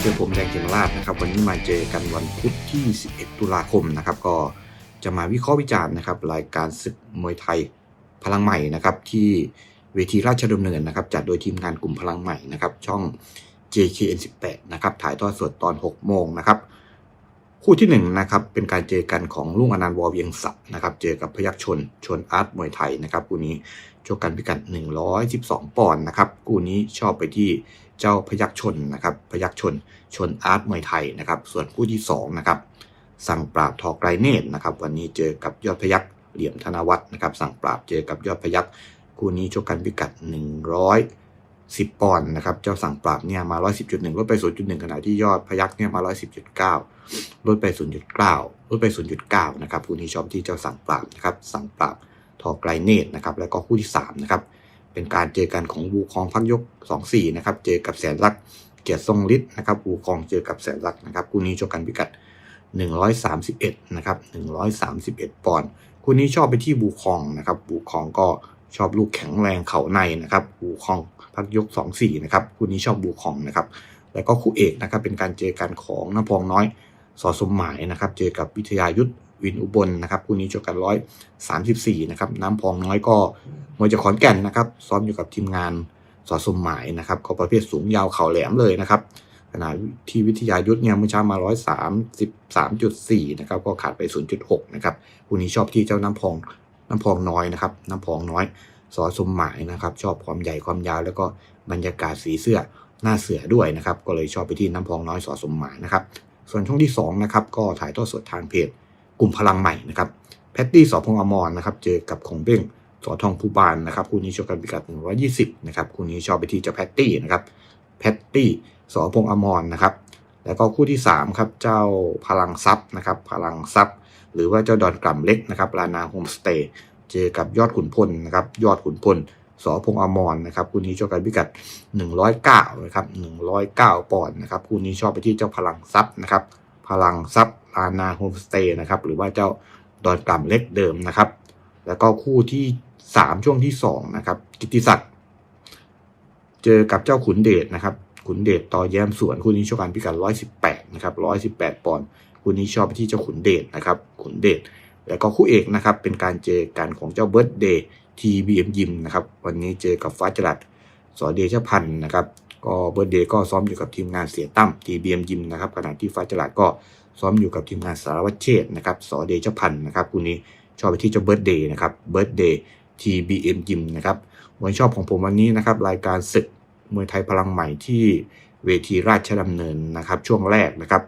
เจอผมแดงเจมราชนะครับ วันนี้มาเจอกันวันพุธที่ 11 ตุลาคมนะครับ ก็จะมาวิเคราะห์วิจารณ์นะครับ รายการศึกมวยไทยพลังใหม่นะครับ ที่เวทีราชดำเนินนะครับ จัดโดยทีมงานกลุ่มพลังใหม่นะครับ ช่อง JKN18 นะครับ ถ่ายทอดสดตอน 6 โมงนะครับ คู่ที่1นะครับเป็นการเจอกันของลุงอนันต์วอเวียงศักดิ์นะครับเจอกับพยัคฆ์ชนชนอาร์ตมวยไทยนะครับคู่นี้ชกกันพิกัด 112 ปอนด์นะครับคู่นี้ชอบไปที่เจ้าพยัคฆ์ชนนะครับพยัคฆ์ชนชนอาร์ตมวยไทยนะครับส่วนคู่ที่2นะครับสั่งปราบทอไกรเนตนะครับวันนี้เจอกับยอดพยัคฆ์เหลี่ยมธนวัฒน์นะครับสั่งปราบเจอกับยอดพยัคฆ์คู่นี้ชกกันพิกัด 10 ปอนด์นะครับ เจ้าสั่งปราบเนี่ยมา 110.1 ลดไป 0.1 ขณะที่ยอดพยัคฆ์เนี่ยมา 110.9 ลดไป 0.9 ลดไป 0.9 นะครับคู่นี้ชอบที่เจ้าสั่งปราบนะครับ สั่งปราบทอไกลเนตนะครับ แล้วก็คู่ที่ 3 นะครับ เป็นการเจอกันของวูคองพักยก 2-4 นะครับ เจอกับแสนรักเกียรติทรงฤทธิ์นะครับวูคองเจอกับแสนรักนะครับ คู่นี้ชกกันพิกัด 131 นะครับ 131 ปอนด์ คู่นี้ชอบไปที่วูคองนะครับวูคองก็ชอบลูกแข็งแรงเข่าในนะครับวูคอง พักยก 2-4นะครับคู่นี้ชอบวูคองนะครับแล้วก็คู่เอกนะครับเป็นการเจอกันของน้ำพองน้อยสอสมหมายนะครับเจอกับวิทยายุทธวินอุบลนะครับคู่นี้จบกันร้อยสามสิบสี่นะครับน้ำพองน้อยก็มวยจากขอนแก่นนะครับซ้อมอยู่กับทีมงานสอสมหมายนะครับก็ประเภทสูงยาวเข่าแหลมเลยนะครับขณะที่วิทยายุทธเนี่ยเมื่อเช้ามาร้อยสามสิบสามจุดสี่นะครับก็ขาดไปศูนย์จุดหกนะครับคู่นี้ชอบที่เจ้าน้ำพองน้ำพองน้อยนะครับน้ำพองน้อย สอสมหมายนะครับ ชอบความใหญ่ความยาว แล้วก็บรรยากาศสีเสื้อหน้าเสือด้วยนะครับ ก็เลยชอบไปที่น้ำพองน้อยสอสมหมายนะครับ ส่วนช่วงที่2นะครับก็ถ่ายทอดสดทางเพจกลุ่มพลังใหม่นะครับแพตตี้สอพงอมรนะครับ เจอกับของเบ้งสอทองภูบานนะครับคู่นี้ชกกันพิกัด120นะครับคู่นี้ชอบไปที่เจ้าแพตตี้นะครับแพตตี้สอพงอมรนะครับ แล้วก็คู่ที่3ครับเจ้าพลังทรัพย์นะครับ พลังทรัพย์ หรือว่าเจ้าดอนกล่ำเล็กนะครับลานาโฮมสเตย์ เจอกับยอดขุนพลนะครับ ยอดขุนพลสพงอมรนะครับคู่นี้ชกกันพิกัด 109นะครับ109 ปอนด์นะครับคู่นี้ชอบไปที่เจ้าพลังทรัพย์นะครับ พลังทรัพย์ลานาโฮมสเตย์นะครับหรือว่าเจ้าดอนกล่ำเล็กเดิมนะครับ แล้วก็คู่ที่ 3 ช่วงที่2นะครับกิติศักดิ์เจอกับเจ้าขุนเดชนะครับขุนเดชต่อแย้มสวนคู่นี้ชกกันพิกัด 118นะครับ118 ปอนด์คู่นี้ชอบไปที่เจ้าขุนเดชนะครับขุนเดช แล้วก็คู่เอกนะครับเป็นการเจอกันของเจ้าเบิร์ดเดย์ทีบีเอ็มยิมนะครับวันนี้เจอกับฟ้าจรัสสอเดชพันธ์นะครับก็เบิร์ดเดย์ก็ซ้อมอยู่กับทีมงานเสียตั้มทีบีเอ็มยิมนะครับขณะที่ฟ้าจรัสก็ซ้อมอยู่กับทีมงานสารวัตรเชษนะครับสอเดชพันธ์นะครับคู่นี้ชอบไปที่เจ้าเบิร์ดเดย์นะครับเบิร์ดเดย์ทีบีเอ็มยิมนะครับมวยชอบของผมวันนี้นะครับรายการศึกมวยไทยพลังใหม่ที่เวทีราชดำเนินนะครับช่วงแรกนะครับ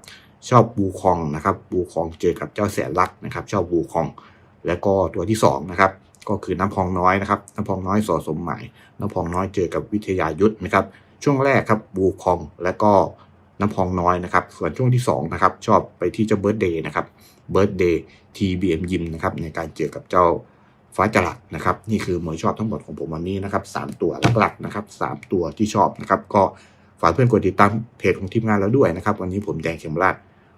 ชอบบูคองนะครับบูคองเจอกับเจ้าแสนรักนะครับ ชอบบูคอง แล้วก็ตัวที่สองนะครับก็คือน้ำพองน้อยนะครับน้ำพองน้อยสอสมหมายน้ำพองน้อยเจอกับวิทยายุทธนะครับ ช่วงแรกครับบูคองแล้วก็น้ำพองน้อยนะครับ ส่วนช่วงที่2นะครับชอบไปที่เจ้าเบิร์ดเดย์นะครับเบิร์ดเดย์ทีบีเอ็มยิมนะครับในการเจอกับเจ้าฟ้าจรัสนะครับนี่คือมวยชอบทั้งหมดของผมวันนี้นะครับสามตัวหลักๆนะครับสามตัวที่ชอบนะครับก็ฝากเพื่อนกดติดตามเพจของทีมงานเราด้วยนะครับ วันนี้ผมแดงเข็มราช